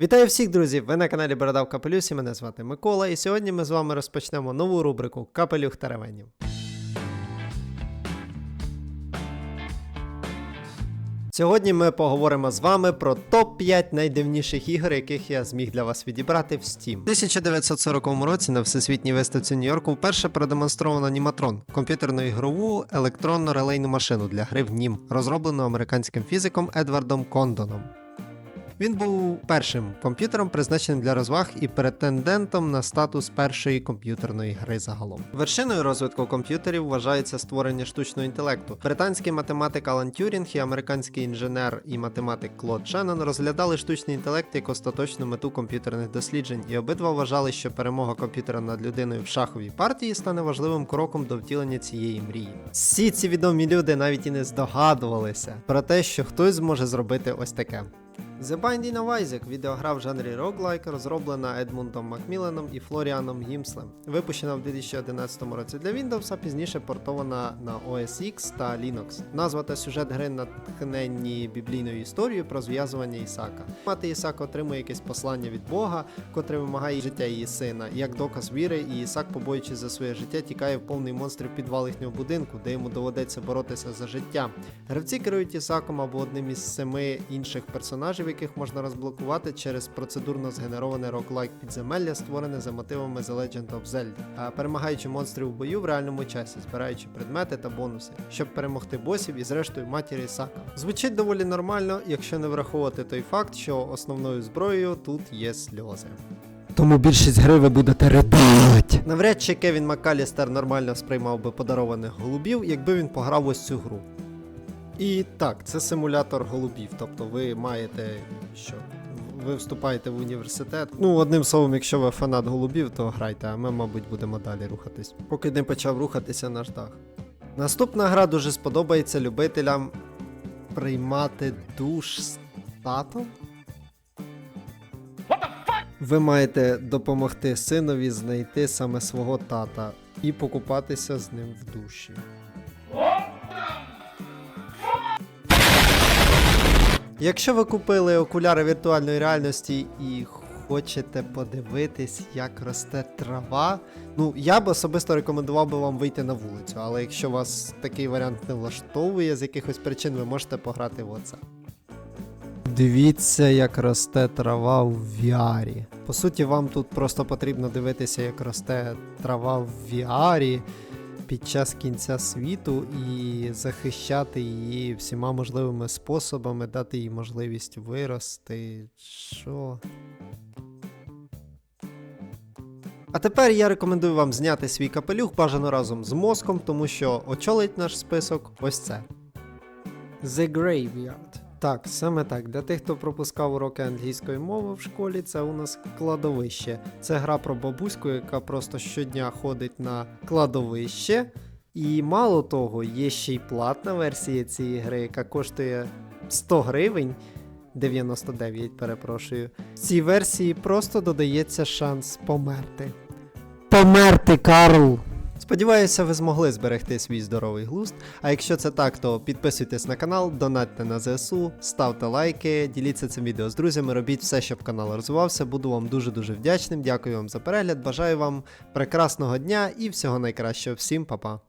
Вітаю всіх, друзі! Ви на каналі Бородав Капелюс і мене звати Микола. І сьогодні ми з вами розпочнемо нову рубрику Капелюх Теревенів. Сьогодні ми поговоримо з вами про топ-5 найдивніших ігор, яких я зміг для вас відібрати в Steam. У 1940 році на всесвітній виставці Нью-Йорку вперше продемонстровано аніматрон комп'ютерну ігрову електронну релейну машину для гри в нім, розроблену американським фізиком Едвардом Кондоном. Він був першим комп'ютером, призначеним для розваг і претендентом на статус першої комп'ютерної гри загалом. Вершиною розвитку комп'ютерів вважається створення штучного інтелекту. Британський математик Алан Тюрінг і американський інженер і математик Клод Шеннон розглядали штучний інтелект як остаточну мету комп'ютерних досліджень, і обидва вважали, що перемога комп'ютера над людиною в шаховій партії стане важливим кроком до втілення цієї мрії. Всі ці відомі люди навіть і не здогадувалися про те, що хтось зможе зробити ось таке. The Binding of Isaac – відеогра в жанрі roguelike, розроблена Едмундом Макміленом і Флоріаном Гімслем. Випущена в 2011 році для Windows, а пізніше портована на OS X та Linux. Назва та сюжет гри натхненні біблійною історією про зв'язування Ісака. Мати Ісака отримує якесь послання від Бога, котре вимагає життя її сина. Як доказ віри, і Ісак, побоюючись за своє життя, тікає в повний монстрів підвал їхнього будинку, де йому доведеться боротися за життя. Гравці керують Ісаком або одним із семи інших персонажів, яких можна розблокувати через процедурно згенероване роклайк підземелля, створене за мотивами The Legend of Zelda, а перемагаючи монстрів у бою в реальному часі, збираючи предмети та бонуси, щоб перемогти босів і зрештою матір Ісака. Звучить доволі нормально, якщо не враховувати той факт, що основною зброєю тут є сльози. Тому більшість гри ви будете ридати. Навряд чи Кевін Маккалістер нормально сприймав би подарованих голубів, якби він пограв ось цю гру. І так, це симулятор голубів. Тобто ви маєте що? Ви вступаєте в університет. Ну, одним словом, якщо ви фанат голубів, то грайте, а ми, мабуть, будемо далі рухатись. Поки не почав рухатися наш дах. Наступна гра дуже сподобається любителям приймати душ з татом. Ви маєте допомогти синові знайти саме свого тата і покупатися з ним в душі. Якщо ви купили окуляри віртуальної реальності і хочете подивитись, як росте трава, ну я б особисто рекомендував би вам вийти на вулицю, але якщо вас такий варіант не влаштовує з якихось причин, ви можете пограти в оце. Дивіться, як росте трава в VR. По суті, вам тут просто потрібно дивитися, як росте трава в VR під час кінця світу і захищати її всіма можливими способами, дати їй можливість вирости. Що? А тепер я рекомендую вам зняти свій капелюх бажано разом з мозком, тому що очолить наш список ось це. The Graveyard. Так, саме так. Для тих, хто пропускав уроки англійської мови в школі, це у нас кладовище. Це гра про бабуську, яка просто щодня ходить на кладовище. І мало того, є ще й платна версія цієї гри, яка коштує 100 гривень. 99, перепрошую. В цій версії просто додається шанс померти. Померти, Карл! Сподіваюся, ви змогли зберегти свій здоровий глузд. А якщо це так, то підписуйтесь на канал, донатьте на ЗСУ, ставте лайки, діліться цим відео з друзями, робіть все, щоб канал розвивався. Буду вам дуже-дуже вдячним. Дякую вам за перегляд. Бажаю вам прекрасного дня і всього найкращого. Всім па-па.